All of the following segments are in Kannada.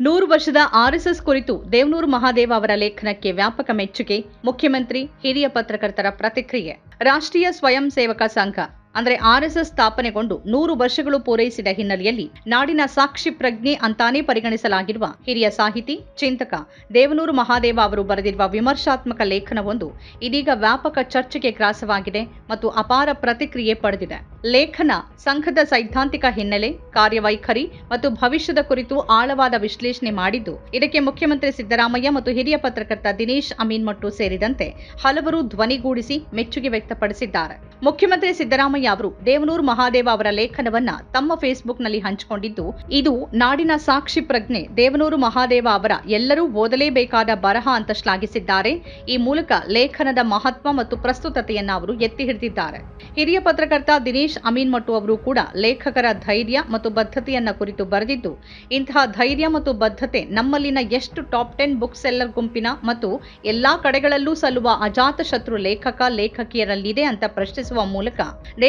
ನೂರು ವರ್ಷದ ಆರ್ಎಸ್ಎಸ್ ಕುರಿತು ದೇವನೂರು ಮಹಾದೇವ ಅವರ ಲೇಖನಕ್ಕೆ ವ್ಯಾಪಕ ಮೆಚ್ಚುಗೆ, ಮುಖ್ಯಮಂತ್ರಿ, ಹಿರಿಯ ಪತ್ರಕರ್ತರ ಪ್ರತಿಕ್ರಿಯೆ. ರಾಷ್ಟ್ರೀಯ ಸ್ವಯಂ ಸೇವಕ ಸಂಘ ಅಂದ್ರೆ ಆರ್ಎಸ್ಎಸ್ ಸ್ಥಾಪನೆಗೊಂಡು ನೂರು ವರ್ಷಗಳು ಪೂರೈಸಿದ ಹಿನ್ನೆಲೆಯಲ್ಲಿ ನಾಡಿನ ಸಾಕ್ಷಿ ಪ್ರಜ್ಞೆ ಅಂತಾನೇ ಪರಿಗಣಿಸಲಾಗಿರುವ ಹಿರಿಯ ಸಾಹಿತಿ, ಚಿಂತಕ ದೇವನೂರು ಮಹಾದೇವ ಅವರು ಬರೆದಿರುವ ವಿಮರ್ಶಾತ್ಮಕ ಲೇಖನವೊಂದು ಇದೀಗ ವ್ಯಾಪಕ ಚರ್ಚೆಗೆ ಗ್ರಾಸವಾಗಿದೆ ಮತ್ತು ಅಪಾರ ಪ್ರತಿಕ್ರಿಯೆ ಪಡೆದಿದೆ. ಲೇಖನ ಸಂಘದ ಸೈದ್ಧಾಂತಿಕ ಹಿನ್ನೆಲೆ, ಕಾರ್ಯವೈಖರಿ ಮತ್ತು ಭವಿಷ್ಯದ ಕುರಿತು ಆಳವಾದ ವಿಶ್ಲೇಷಣೆ ಮಾಡಿದ್ದು, ಇದಕ್ಕೆ ಮುಖ್ಯಮಂತ್ರಿ ಸಿದ್ದರಾಮಯ್ಯ ಮತ್ತು ಹಿರಿಯ ಪತ್ರಕರ್ತ ದಿನೇಶ್ ಅಮೀನ್ಮಟ್ಟು ಸೇರಿದಂತೆ ಹಲವರು ಧ್ವನಿಗೂಡಿಸಿ ಮೆಚ್ಚುಗೆ ವ್ಯಕ್ತಪಡಿಸಿದ್ದಾರೆ. ಮುಖ್ಯಮಂತ್ರಿ ಸಿದ್ದರಾಮಯ್ಯ ಅವರು ದೇವನೂರು ಮಹಾದೇವ ಅವರ ಲೇಖನವನ್ನ ತಮ್ಮ ಫೇಸ್ಬುಕ್ನಲ್ಲಿ ಹಂಚಿಕೊಂಡಿದ್ದು, ಇದು ನಾಡಿನ ಸಾಕ್ಷಿ ಪ್ರಜ್ಞೆ. ದೇವನೂರು ಮಹಾದೇವ ಅವರ ಎಲ್ಲರೂ ಓದಲೇಬೇಕಾದ ಬರಹ ಅಂತ ಶ್ಲಾಘಿಸಿದ್ದಾರೆ. ಈ ಮೂಲಕ ಲೇಖನದ ಮಹತ್ವ ಮತ್ತು ಪ್ರಸ್ತುತತೆಯನ್ನ ಅವರು ಎತ್ತಿ ಹಿಡಿದಿದ್ದಾರೆ. ಹಿರಿಯ ಪತ್ರಕರ್ತ ದಿನೇಶ್ ಅಮೀನ್ ಮಟ್ಟು ಅವರು ಕೂಡ ಲೇಖಕರ ಧೈರ್ಯ ಮತ್ತು ಬದ್ಧತೆಯನ್ನ ಕುರಿತು ಬರೆದಿದ್ದು, ಇಂತಹ ಧೈರ್ಯ ಮತ್ತು ಬದ್ಧತೆ ನಮ್ಮಲ್ಲಿನ ಎಷ್ಟು ಟಾಪ್ ಟೆನ್ ಬುಕ್ ಸೆಲ್ಲರ್ ಗುಂಪಿನ ಮತ್ತು ಎಲ್ಲಾ ಕಡೆಗಳಲ್ಲೂ ಸಲ್ಲುವ ಅಜಾತ ಶತ್ರು ಲೇಖಕ, ಲೇಖಕಿಯರಲ್ಲಿದೆ ಅಂತ ಪ್ರಶ್ನಿಸುವ ಮೂಲಕ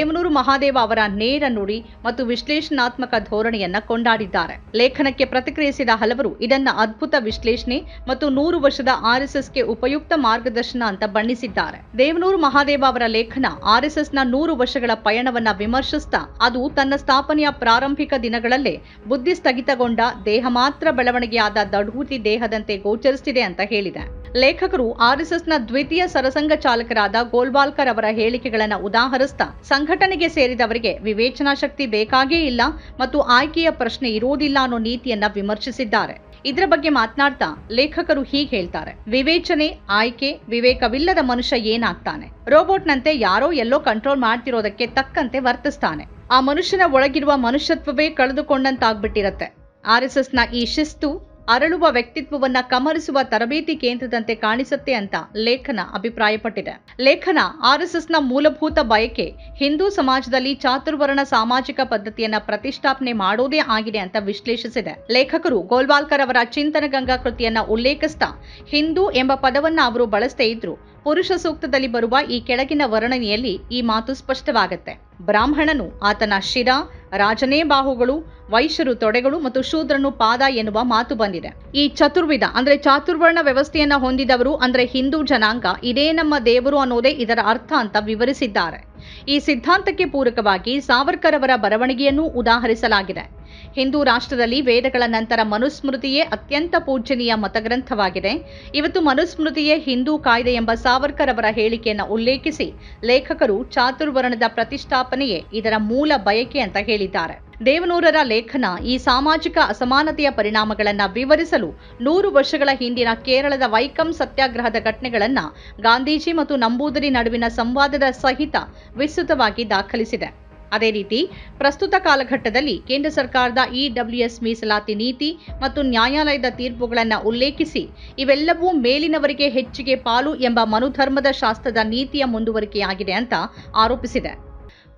ದೇವನೂರು ಮಹಾದೇವ ಅವರ ನೇರ ನುಡಿ ಮತ್ತು ವಿಶ್ಲೇಷಣಾತ್ಮಕ ಧೋರಣೆಯನ್ನ ಕೊಂಡಾಡಿದ್ದಾರೆ. ಲೇಖನಕ್ಕೆ ಪ್ರತಿಕ್ರಿಯಿಸಿದ ಹಲವರು, ಇದನ್ನ ಅದ್ಭುತ ವಿಶ್ಲೇಷಣೆ ಮತ್ತು ನೂರು ವರ್ಷದ ಆರ್ಎಸ್ಎಸ್ಗೆ ಉಪಯುಕ್ತ ಮಾರ್ಗದರ್ಶನ ಅಂತ ಬಣ್ಣಿಸಿದ್ದಾರೆ. ದೇವನೂರು ಮಹಾದೇವ ಅವರ ಲೇಖನ ಆರ್ಎಸ್ಎಸ್ನ ನೂರು ವರ್ಷಗಳ ಪಯಣವನ್ನ ವಿಮರ್ಶಿಸ್ತಾ, ಅದು ತನ್ನ ಸ್ಥಾಪನೆಯ ಪ್ರಾರಂಭಿಕ ದಿನಗಳಲ್ಲೇ ಬುದ್ಧಿ ಸ್ಥಗಿತಗೊಂಡ ದೇಹ ಮಾತ್ರ ಬೆಳವಣಿಗೆಯಾದ ದಢೂತಿ ದೇಹದಂತೆ ಗೋಚರಿಸುತ್ತಿದೆ ಅಂತ ಹೇಳಿದೆ. ಲೇಖಕರು ಆರ್ಎಸ್ಎಸ್ನ ದ್ವಿತೀಯ ಸರಸಂಘ ಚಾಲಕರಾದ ಗೋಲ್ವಾಲ್ಕರ್ ಅವರ ಹೇಳಿಕೆಗಳನ್ನು ಉದಾಹರಿಸ್ತಾ ಸಂಘಟನೆಗೆ ಸೇರಿದವರಿಗೆ ವಿವೇಚನಾ ಶಕ್ತಿ ಬೇಕಾಗೇ ಇಲ್ಲ ಮತ್ತು ಆಯ್ಕೆಯ ಪ್ರಶ್ನೆ ಇರೋದಿಲ್ಲ ಅನ್ನೋ ನೀತಿಯನ್ನ ವಿಮರ್ಶಿಸಿದ್ದಾರೆ. ಇದರ ಬಗ್ಗೆ ಮಾತನಾಡ್ತಾ ಲೇಖಕರು ಹೀಗೆ ಹೇಳ್ತಾರೆ. ವಿವೇಚನೆ, ಆಯ್ಕೆ, ವಿವೇಕವಿಲ್ಲದ ಮನುಷ್ಯ ಏನಾಗ್ತಾನೆ? ರೋಬೋಟ್ನಂತೆ ಯಾರೋ ಎಲ್ಲೋ ಕಂಟ್ರೋಲ್ ಮಾಡ್ತಿರೋದಕ್ಕೆ ತಕ್ಕಂತೆ ವರ್ತಿಸ್ತಾನೆ. ಆ ಮನುಷ್ಯನ ಒಳಗಿರುವ ಮನುಷ್ಯತ್ವವೇ ಕಳೆದುಕೊಂಡಂತಾಗ್ಬಿಟ್ಟಿರತ್ತೆ. ಆರ್ ಎಸ್ ಆರ್ಎಸ್ಎಸ್ನ ಈ ಶಿಸ್ತು ಅರಳುವ ವ್ಯಕ್ತಿತ್ವವನ್ನ ಕಮರಿಸುವ ತರಬೇತಿ ಕೇಂದ್ರದಂತೆ ಕಾಣಿಸುತ್ತೆ ಅಂತ ಲೇಖನ ಅಭಿಪ್ರಾಯಪಟ್ಟಿದೆ. ಲೇಖನ ಆರ್ಎಸ್ಎಸ್ನ ಮೂಲಭೂತ ಬಯಕೆ ಹಿಂದೂ ಸಮಾಜದಲ್ಲಿ ಚಾತುರ್ವರ್ಣ ಸಾಮಾಜಿಕ ಪದ್ಧತಿಯನ್ನ ಪ್ರತಿಷ್ಠಾಪನೆ ಮಾಡೋದೇ ಆಗಿದೆ ಅಂತ ವಿಶ್ಲೇಷಿಸಿದೆ. ಲೇಖಕರು ಗೋಲ್ವಾಲ್ಕರ್ ಅವರ ಚಿಂತನ ಗಂಗಾ ಕೃತಿಯನ್ನ ಉಲ್ಲೇಖಿಸ್ತಾ, ಹಿಂದೂ ಎಂಬ ಪದವನ್ನ ಅವರು ಬಳಸದೇ ಇದ್ರು, ಪುರುಷ ಸೂಕ್ತದಲ್ಲಿ ಬರುವ ಈ ಕೆಳಗಿನ ವರ್ಣನೆಯಲ್ಲಿ ಈ ಮಾತು ಸ್ಪಷ್ಟವಾಗುತ್ತೆ. ಬ್ರಾಹ್ಮಣನು ಆತನ ಶಿರ ರಾಜನೇ ಬಾಹುಗಳು, ವೈಶ್ಯರು ತೊಡೆಗಳು ಮತ್ತು ಶೂದ್ರನು ಪಾದ ಎನ್ನುವ ಮಾತು ಬಂದಿದೆ. ಈ ಚತುರ್ವಿಧ, ಅಂದ್ರೆ ಚಾತುರ್ವರ್ಣ ವ್ಯವಸ್ಥೆಯನ್ನ ಹೊಂದಿದವರು, ಅಂದ್ರೆ ಹಿಂದೂ ಜನಾಂಗ, ಇದೇ ನಮ್ಮ ದೇವರು ಅನ್ನೋದೇ ಇದರ ಅರ್ಥ ಅಂತ ವಿವರಿಸಿದ್ದಾರೆ. ಈ ಸಿದ್ಧಾಂತಕ್ಕೆ ಪೂರಕವಾಗಿ ಸಾವರ್ಕರ್ ಅವರ ಬರವಣಿಗೆಯನ್ನು ಉದಾಹರಿಸಲಾಗಿದೆ. ಹಿಂದೂ ರಾಷ್ಟ್ರದಲ್ಲಿ ವೇದಗಳ ನಂತರ ಮನುಸ್ಮೃತಿಯೇ ಅತ್ಯಂತ ಪೂಜ್ಯನೀಯ ಮತಗ್ರಂಥವಾಗಿದೆ. ಇವತ್ತು ಮನುಸ್ಮೃತಿಯೇ ಹಿಂದೂ ಕಾಯ್ದೆ ಎಂಬ ಸಾವರ್ಕರ್ ಅವರ ಹೇಳಿಕೆಯನ್ನು ಉಲ್ಲೇಖಿಸಿ ಲೇಖಕರು ಚಾತುರ್ವರ್ಣದ ಪ್ರತಿಷ್ಠಾಪನೆಯೇ ಇದರ ಮೂಲ ಬಯಕೆ ಅಂತ ಹೇಳಿದ್ದಾರೆ. ದೇವನೂರರ ಲೇಖನ ಈ ಸಾಮಾಜಿಕ ಅಸಮಾನತೆಯ ಪರಿಣಾಮಗಳನ್ನು ವಿವರಿಸಲು ನೂರು ವರ್ಷಗಳ ಹಿಂದಿನ ಕೇರಳದ ವೈಕಂ ಸತ್ಯಾಗ್ರಹದ ಘಟನೆಗಳನ್ನು ಗಾಂಧೀಜಿ ಮತ್ತು ನಂಬೂದರಿ ನಡುವಿನ ಸಂವಾದದ ಸಹಿತ ವಿಸ್ತೃತವಾಗಿ ದಾಖಲಿಸಿದೆ. ಅದೇ ರೀತಿ ಪ್ರಸ್ತುತ ಕಾಲಘಟ್ಟದಲ್ಲಿ ಕೇಂದ್ರ ಸರ್ಕಾರದ ಇಡಬ್ಲ್ಯೂಎಸ್ ಮೀಸಲಾತಿ ನೀತಿ ಮತ್ತು ನ್ಯಾಯಾಲಯದ ತೀರ್ಪುಗಳನ್ನು ಉಲ್ಲೇಖಿಸಿ ಇವೆಲ್ಲವೂ ಮೇಲಿನವರಿಗೆ ಹೆಚ್ಚಿಗೆ ಪಾಲು ಎಂಬ ಮನುಧರ್ಮದ ಶಾಸ್ತ್ರದ ನೀತಿಯ ಮುಂದುವರಿಕೆಯಾಗಿದೆ ಅಂತ ಆರೋಪಿಸಿದೆ.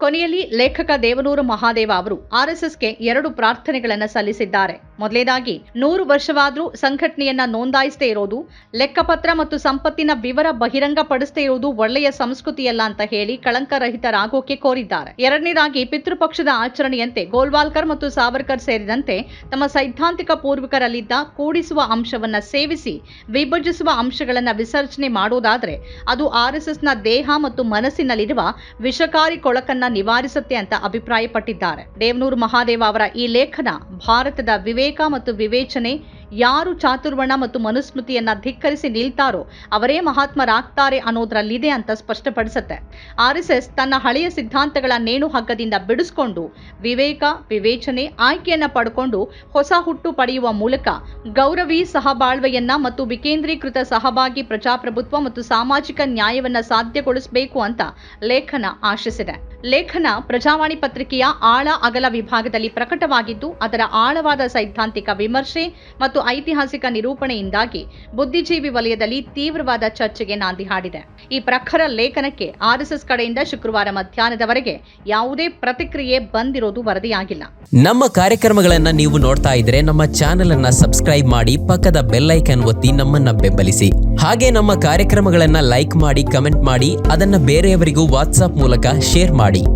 ಕೊನೆಯಲ್ಲಿ ಲೇಖಕ ದೇವನೂರು ಮಹಾದೇವ ಅವರು ಆರ್ಎಸ್ಎಸ್ಗೆ ಎರಡು ಪ್ರಾರ್ಥನೆಗಳನ್ನು ಸಲ್ಲಿಸಿದ್ದಾರೆ. ಮೊದಲೇದಾಗಿ, ನೂರು ವರ್ಷವಾದರೂ ಸಂಘಟನೆಯನ್ನ ನೋಂದಾಯಿಸದೇ ಇರೋದು, ಲೆಕ್ಕಪತ್ರ ಮತ್ತು ಸಂಪತ್ತಿನ ವಿವರ ಬಹಿರಂಗಪಡಿಸದೇ ಇರುವುದು ಒಳ್ಳೆಯ ಸಂಸ್ಕೃತಿಯಲ್ಲ ಅಂತ ಹೇಳಿ ಕಳಂಕರಹಿತರಾಗೋಕೆ ಕೋರಿದ್ದಾರೆ. ಎರಡನೇದಾಗಿ, ಪಿತೃಪಕ್ಷದ ಆಚರಣೆಯಂತೆ ಗೋಲ್ವಾಲ್ಕರ್ ಮತ್ತು ಸಾವರ್ಕರ್ ಸೇರಿದಂತೆ ತಮ್ಮ ಸೈದ್ಧಾಂತಿಕ ಪೂರ್ವಿಕರಲ್ಲಿದ್ದ ಕೂಡಿಸುವ ಅಂಶವನ್ನ ಸೇವಿಸಿ, ವಿಭಜಿಸುವ ಅಂಶಗಳನ್ನ ವಿಸರ್ಜನೆ ಮಾಡೋದಾದ್ರೆ ಅದು ಆರ್ಎಸ್ಎಸ್ನ ದೇಹ ಮತ್ತು ಮನಸ್ಸಿನಲ್ಲಿರುವ ವಿಷಕಾರಿ ಕೊಳಕನ್ನ ನಿವಾರಿಸುತ್ತೆ ಅಂತ ಅಭಿಪ್ರಾಯಪಟ್ಟಿದ್ದಾರೆ. ದೇವನೂರು ಮಹಾದೇವ ಅವರ ಈ ಲೇಖನ ಭಾರತದ ವಿವೇಕ ಮತ್ತು ವಿವೇಚನೆ ಯಾರು ಚಾತುರ್ವಣ ಮತ್ತು ಮನುಸ್ಮೃತಿಯನ್ನ ಧಿಕ್ಕರಿಸಿ ನಿಲ್ತಾರೋ ಅವರೇ ಮಹಾತ್ಮರಾಗ್ತಾರೆ ಅನ್ನೋದ್ರಲ್ಲಿದೆ ಅಂತ ಸ್ಪಷ್ಟಪಡಿಸುತ್ತೆ. ಎಸ್ ತನ್ನ ಹಳೆಯ ಸಿದ್ಧಾಂತಗಳ ನೇಣು ಹಗ್ಗದಿಂದ ಬಿಡಿಸ್ಕೊಂಡು ವಿವೇಕ, ವಿವೇಚನೆ, ಆಯ್ಕೆಯನ್ನ ಪಡ್ಕೊಂಡು ಹೊಸ ಹುಟ್ಟು ಪಡೆಯುವ ಮೂಲಕ ಗೌರವಿ ಸಹಬಾಳ್ವೆಯನ್ನ ಮತ್ತು ವಿಕೇಂದ್ರೀಕೃತ ಸಹಭಾಗಿ ಪ್ರಜಾಪ್ರಭುತ್ವ ಮತ್ತು ಸಾಮಾಜಿಕ ನ್ಯಾಯವನ್ನ ಸಾಧ್ಯಗೊಳಿಸಬೇಕು ಅಂತ ಲೇಖನ ಆಶಿಸಿದೆ. ಲೇಖನ ಪ್ರಜಾವಾಣಿ ಪತ್ರಿಕೆಯ ಆಳ ಅಗಲ ವಿಭಾಗದಲ್ಲಿ ಪ್ರಕಟವಾಗಿದ್ದು, ಅದರ ಆಳವಾದ ಸೈದ್ಧಾಂತಿಕ ವಿಮರ್ಶೆ ಮತ್ತು ಐತಿಹಾಸಿಕ ನಿರೂಪಣೆಯಿಂದಾಗಿ ಬುದ್ಧಿಜೀವಿ ವಲಯದಲ್ಲಿ ತೀವ್ರವಾದ ಚರ್ಚೆಗೆ ನಾಂದಿ ಹಾಡಿದೆ. ಈ ಪ್ರಖರ ಲೇಖನಕ್ಕೆ ಆರ್ಎಸ್ಎಸ್ ಕಡೆಯಿಂದ ಶುಕ್ರವಾರ ಮಧ್ಯಾಹ್ನದವರೆಗೆ ಯಾವುದೇ ಪ್ರತಿಕ್ರಿಯೆ ಬಂದಿರೋದು ವರದಿಯಾಗಿಲ್ಲ. ನಮ್ಮ ಕಾರ್ಯಕ್ರಮಗಳನ್ನ ನೀವು ನೋಡ್ತಾ ಇದ್ರೆ ನಮ್ಮ ಚಾನೆಲ್ ಅನ್ನ ಸಬ್ಸ್ಕ್ರೈಬ್ ಮಾಡಿ ಪಕ್ಕದ ಬೆಲ್ ಒತ್ತಿ ನಮ್ಮನ್ನ ಬೆಂಬಲಿಸಿ. ಹಾಗೆ ನಮ್ಮ ಕಾರ್ಯಕ್ರಮಗಳನ್ನ ಲೈಕ್ ಮಾಡಿ, ಕಮೆಂಟ್ ಮಾಡಿ, ಅದನ್ನ ಬೇರೆಯವರಿಗೂ ವಾಟ್ಸ್ಆಪ್ ಮೂಲಕ ಶೇರ್ ಮಾಡಿ.